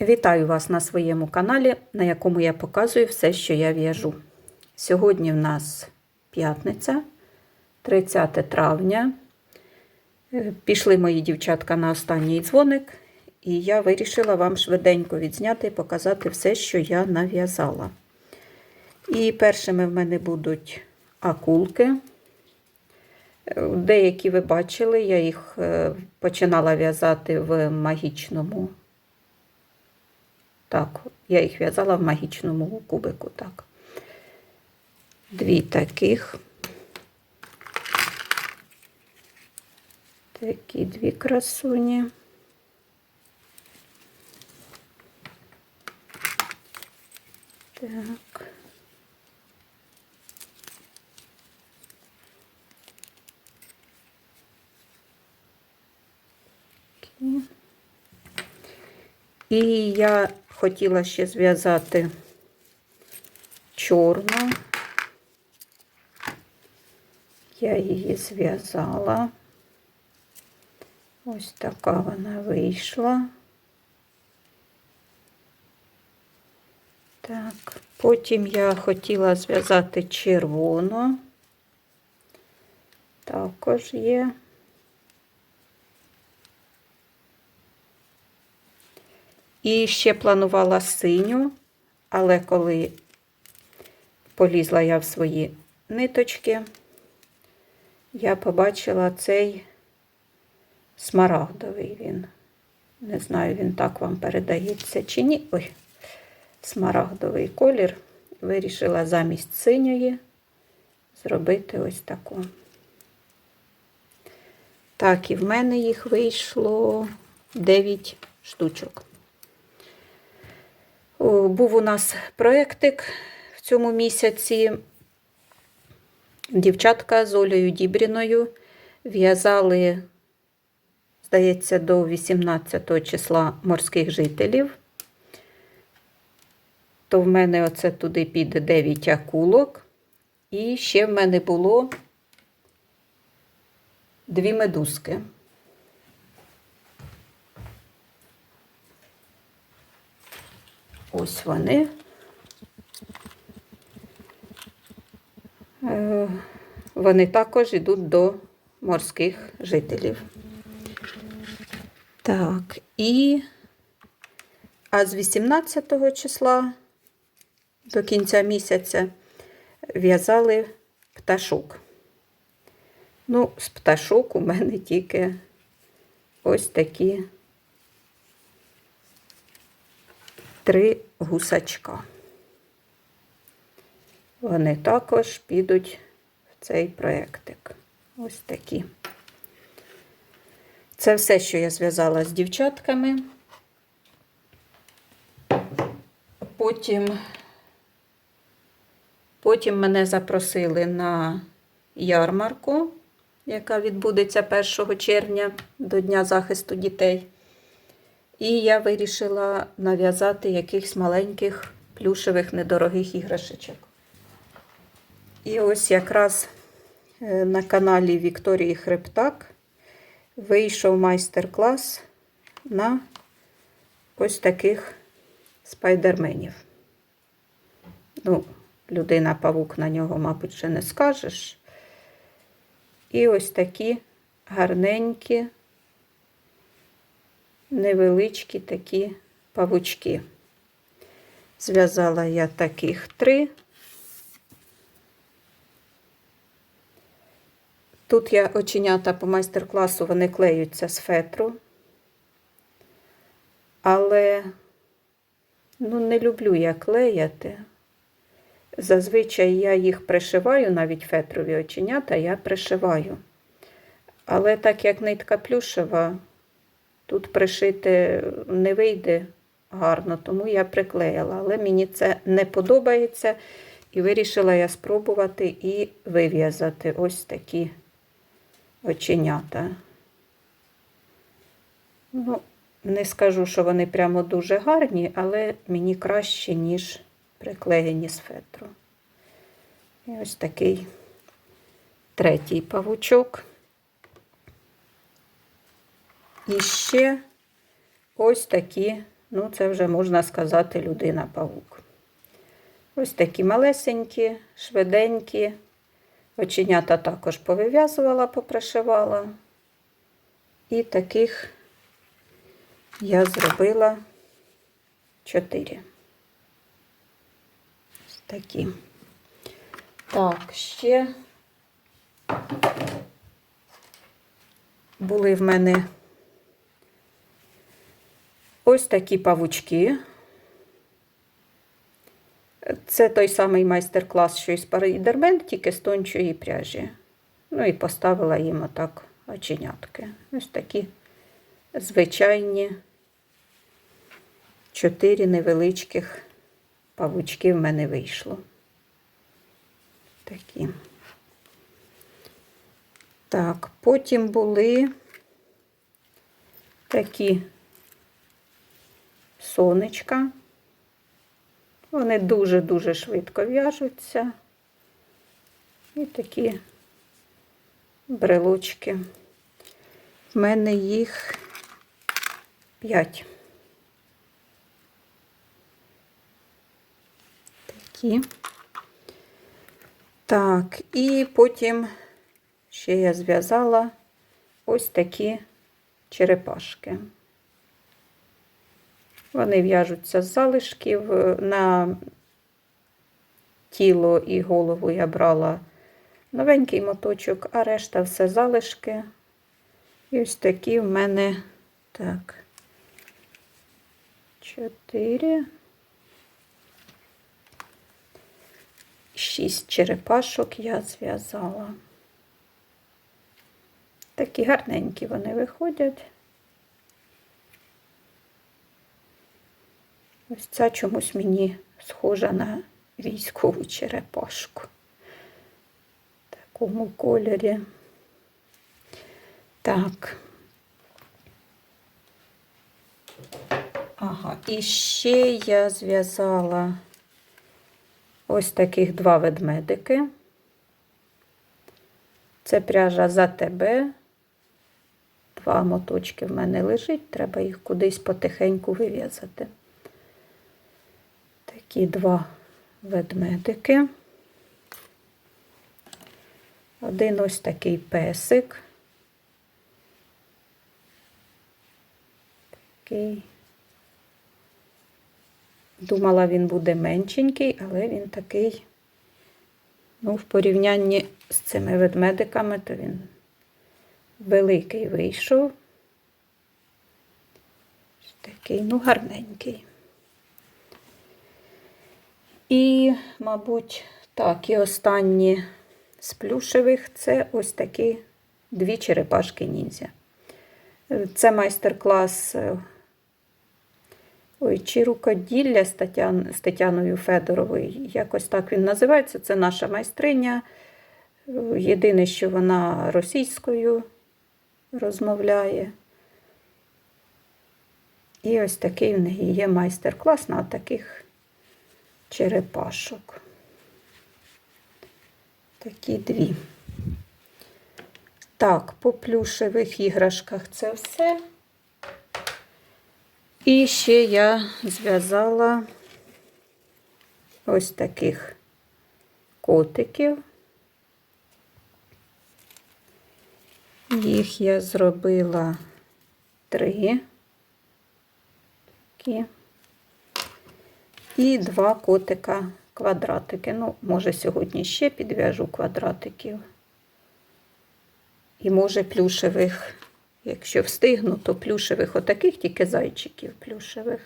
Вітаю вас на своєму каналі, на якому я показую все, що я в'яжу. Сьогодні в нас п'ятниця, 30 травня. Е, Пішли мої дівчатка на останній дзвоник, і я вирішила вам швиденько відзняти і показати все, що я нав'язала. І першими в мене будуть акулки. Е, Деякі ви бачили, я їх е, починала в'язати в магічному. Так, я їх в'язала в магічному кубику. Так. Дві таких. Такі дві красуні. Так. І я хотіла ще зв'язати чорну. Я її зв'язала. Ось така вона вийшла. Так, потім я хотіла зв'язати червону. Також є. І ще планувала синю, але коли полізла я в свої ниточки, я побачила цей смарагдовий він. Не знаю, він так вам передається чи ні. Ой, смарагдовий колір. Вирішила замість синьої зробити ось таку. Так, і в мене їх вийшло 9 штучок. Був у нас проєктик в цьому місяці. Дівчатка з Олею Дібріною в'язали, здається, до 18 числа морських жителів. То в мене оце туди піде 9 акулок. І ще в мене було дві медузки. Ось вони. Е, Вони також йдуть до морських жителів. Так, і а з 18 числа до кінця місяця в'язали пташок. Ну, з пташок у мене тільки ось такі три гусачка. Вони також підуть в цей проєктик. Ось такі. Це все, що я зв'язала з дівчатками. Потім, потім мене запросили на ярмарку, яка відбудеться 1 червня до Дня захисту дітей. І я вирішила нав'язати якихось маленьких плюшевих недорогих іграшечок. І ось якраз е, на каналі Вікторії Хребтак вийшов майстер-клас на ось таких спайдерменів. Ну, людина-павук на нього, мабуть, ще не скажеш. І ось такі гарненькі, невеличкі такі павучки. Зв'язала я таких три. Тут я оченята по майстер-класу, вони клеються з фетру. Але ну, не люблю я клеяти. Зазвичай я їх пришиваю, навіть фетрові оченята я пришиваю. Але так як нитка плюшева, тут пришити не вийде гарно, тому я приклеїла. Але мені це не подобається. І вирішила я спробувати і вив'язати ось такі оченята. Ну, не скажу, що вони прямо дуже гарні, але мені краще, ніж приклеєні з фетру. І ось такий третій павучок. І ще ось такі ну це вже можна сказати людина-павук. Ось такі малесенькі, швиденькі. Оченята також повив'язувала, попришивала. І таких я зробила чотири. Ось такі. Так, ще були в мене ось такі павучки. Це той самий майстер-клас, що із Спайдермен, тільки з тончої пряжі. Ну і поставила їм отак оченятки. Ось такі звичайні чотири невеличких павучки в мене вийшло. Такі. Так, потім були такі сонечка. Вони дуже-дуже швидко в'яжуться. І такі брелочки. В мене їх п'ять. Такі. Так, і потім ще я зв'язала ось такі черепашки. Вони в'яжуться з залишків. На тіло і голову я брала новенький моточок, а решта все залишки. І ось такі в мене так. Чотири. Шість черепашок я зв'язала. Такі гарненькі вони виходять. Ось ця чомусь мені схожа на військову черепашку. В такому кольорі. Так. Ага, і ще я зв'язала ось таких два ведмедики. Це пряжа за тебе. Два моточки в мене лежить, треба їх кудись потихеньку вив'язати. Такі два ведмедики. Один ось такий песик. Такий. Думала, він буде меншенький, але він такий, ну, в порівнянні з цими ведмедиками, то він великий вийшов. Такий, ну, гарненький. І, мабуть, так, і останні з плюшевих це ось такі дві черепашки ніндзя. Це майстер-клас е, ой, чи рукоділля з, Тетян, з Тетяною Федоровою. Якось так він називається. Це наша майстриня. Єдине, що вона російською розмовляє. І ось такий в неї є майстер-клас на таких черепашок. Такі дві. Так, по плюшевих іграшках це все. І ще я зв'язала ось таких котиків. Їх я зробила три. Такі і два котика квадратики. Ну, може, сьогодні ще підв'яжу квадратиків. І може плюшевих, якщо встигну, то плюшевих отаких, тільки зайчиків плюшевих.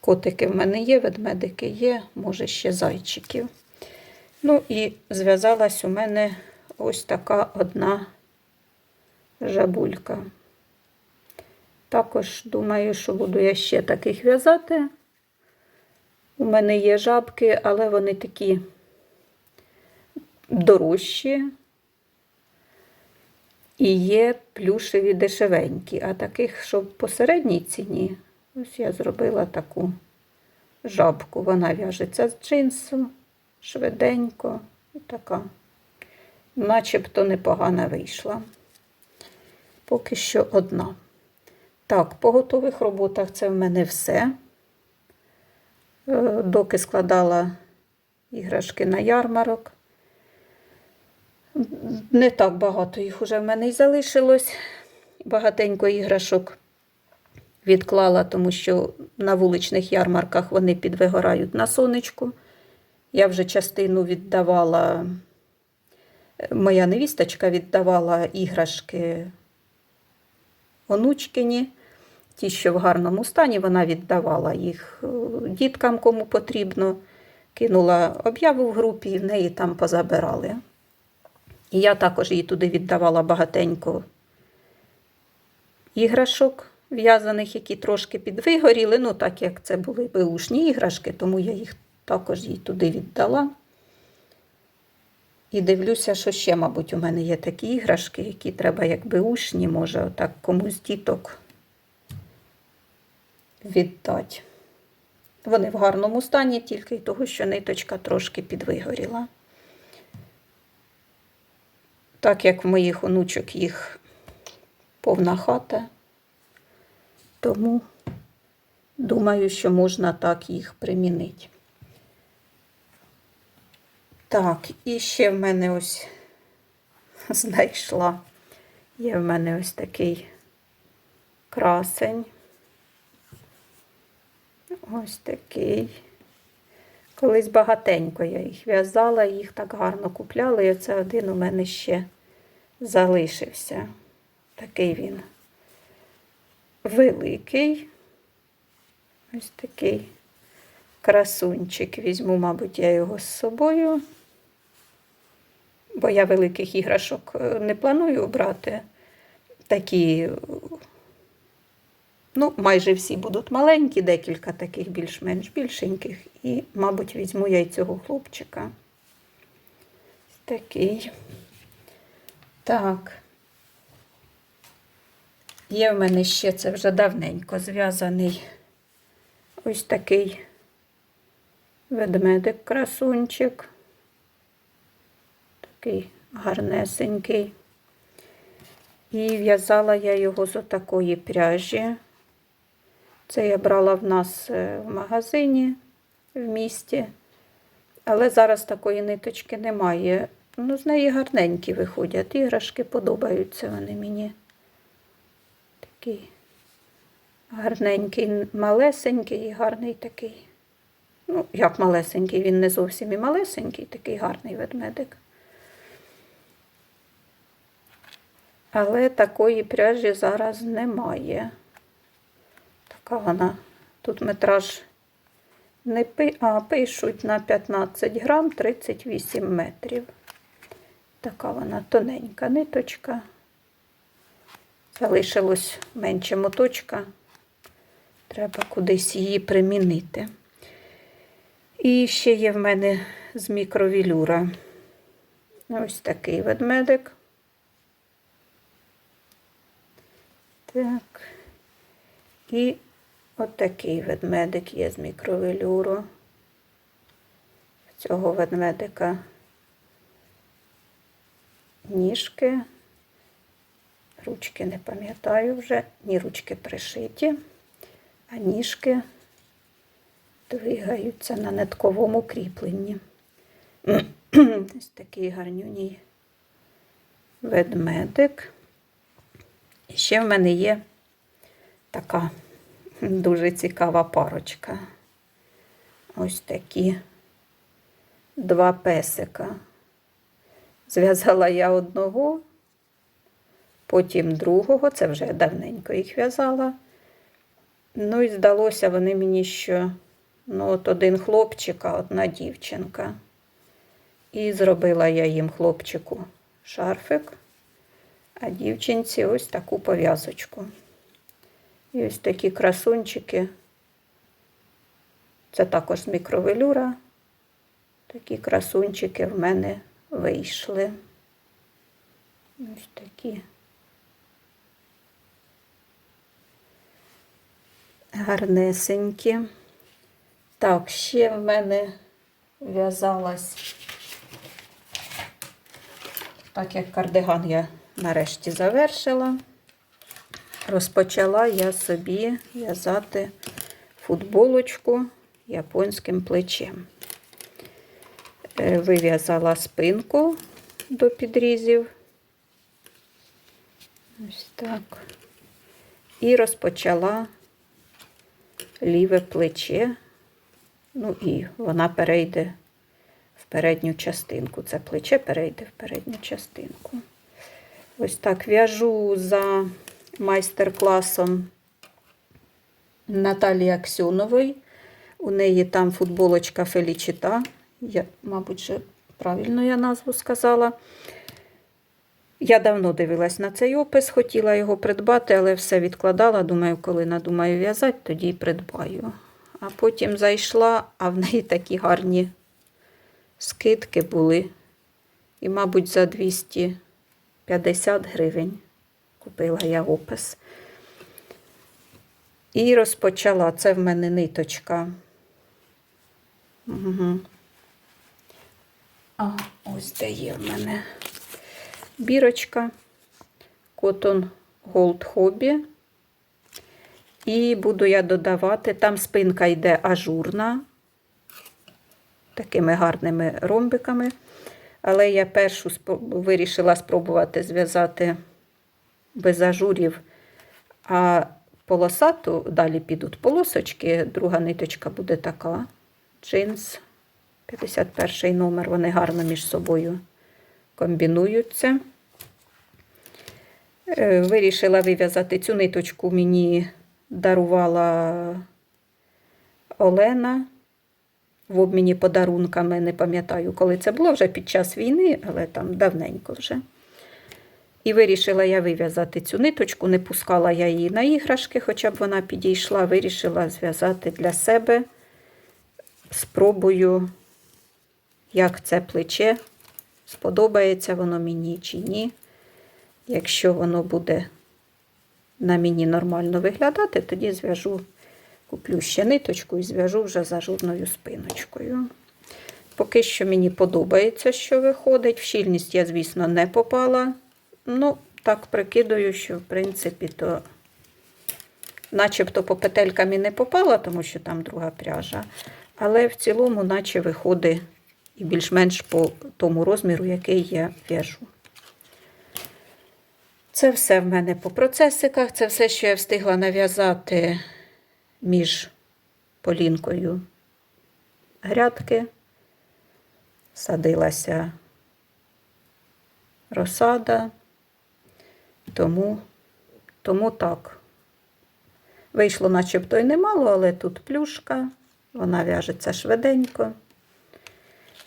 Котики в мене є, ведмедики є, може ще зайчиків. Ну і зв'язалась у мене ось така одна жабулька. Також думаю, що буду я ще таких в'язати. У мене є жабки, але вони такі дорожчі. І є плюшеві дешевенькі, а таких, щоб по середній ціні, ось я зробила таку жабку. Вона в'яжеться з джинсу, швиденько, і така, начебто непогана вийшла. Поки що одна. Так, по готових роботах це в мене все. Е, Доки складала іграшки на ярмарок. Не так багато їх уже в мене й залишилось. Багатенько іграшок відклала, тому що на вуличних ярмарках вони підвигорають на сонечку. Я вже частину віддавала, моя невісточка віддавала іграшки онучкині. Ті, що в гарному стані, вона віддавала їх е, діткам, кому потрібно. Кинула об'яву в групі і в неї там позабирали. І я також їй туди віддавала багатенько іграшок в'язаних, які трошки підвигоріли. Ну, так як це були беушні іграшки, тому я їх також їй туди віддала. І дивлюся, що ще, мабуть, у мене є такі іграшки, які треба як беушні, може, отак комусь діток віддати. Вони в гарному стані, тільки й того, що ниточка трошки підвигоріла. Так як в моїх онучок їх повна хата, тому думаю, що можна так їх примінити. Так, і ще в мене ось знайшла. Є в мене ось такий красень. Ось такий. Колись багатенько я їх в'язала, їх так гарно купляла, і оце один у мене ще залишився. Такий він великий. Ось такий красунчик. Візьму, мабуть, я його з собою, бо я великих іграшок е, не планую брати. Такі, ну, майже всі будуть маленькі, декілька таких більш-менш більшеньких. І, мабуть, візьму я й цього хлопчика. Такий. Так. Є в мене ще це вже давненько зв'язаний ось такий ведмедик красунчик. Такий гарнесенький. І в'язала я його з отакої пряжі. Це я брала в нас е, в магазині в місті. Але зараз такої ниточки немає. Ну, з неї гарненькі виходять. Іграшки подобаються вони мені. Такий гарненький, малесенький і гарний такий. Ну, як малесенький, він не зовсім і малесенький, такий гарний ведмедик. Але такої пряжі зараз немає. Вона. Тут метраж не пи... а, пишуть на 15 грам 38 метрів. Така вона тоненька ниточка. Залишилось менше моточка. Треба кудись її примінити. І ще є в мене з мікровілюра. Ось такий ведмедик. Так. І отакий ведмедик є з мікровелюру. Цього ведмедика ніжки, ручки не пам'ятаю вже, ні ручки пришиті, а ніжки двигаються на нитковому кріпленні. Ось такий гарнюній ведмедик. І ще в мене є така дуже цікава парочка. Ось такі два песика. Зв'язала я одного, потім другого, це вже давненько їх в'язала. Ну і здалося вони мені, що ну, от один хлопчик, а одна дівчинка. І зробила я їм хлопчику шарфик, а дівчинці ось таку пов'язочку. І ось такі красунчики. Це також з мікровелюра. Такі красунчики в мене вийшли. Ось такі. Гарнесенькі. Так, ще в мене в'язалась, так як кардиган я нарешті завершила. Розпочала я собі в'язати футболочку японським плечем. Е, Вив'язала спинку до підрізів. Ось так. І розпочала ліве плече. Ну і вона перейде в передню частинку. Це плече перейде в передню частинку. Ось так в'яжу за майстер-класом Наталії Аксьонової. У неї там футболочка Фелічита. Я, мабуть, же правильно я назву сказала. Я давно дивилась на цей опис, хотіла його придбати, але все відкладала. Думаю, коли надумаю в'язати, тоді й придбаю. А потім зайшла, а в неї такі гарні скидки були. І, мабуть, за 250 гривень купила я опис. І розпочала. Це в мене ниточка. Угу. А ось де є в мене бірочка Cotton Gold Hobby. І буду я додавати, там спинка йде ажурна, такими гарними ромбиками. Але я першу вирішила спробувати зв'язати без ажурів, а полосату далі підуть полосочки. Друга ниточка буде така. Джинс, 51 номер. Вони гарно між собою комбінуються. Е, Вирішила вив'язати цю ниточку мені дарувала Олена в обміні подарунками. Не пам'ятаю, коли це було вже під час війни, але там давненько вже. І вирішила я вив'язати цю ниточку, не пускала я її на іграшки, хоча б вона підійшла. Вирішила зв'язати для себе. Спробую, як це плече, сподобається воно мені чи ні. Якщо воно буде на мені нормально виглядати, тоді зв'яжу, куплю ще ниточку і зв'яжу вже з ажурною спиночкою. Поки що мені подобається, що виходить. В щільність я, звісно, не попала. Ну, так прикидаю, що, в принципі, то начебто по петелькам і не попала, тому що там друга пряжа. Але в цілому, наче виходить і більш-менш по тому розміру, який я в'яжу. Це все в мене по процесиках. Це все, що я встигла нав'язати між полінкою грядки. Садилася розсада. Тому, тому так. Вийшло начебто і немало, але тут плюшка. Вона в'яжеться швиденько,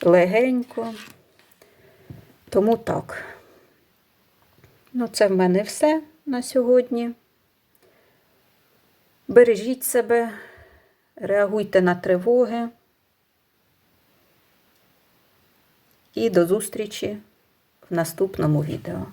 легенько. Тому так. Ну, це в мене все на сьогодні. Бережіть себе, реагуйте на тривоги. І до зустрічі в наступному відео.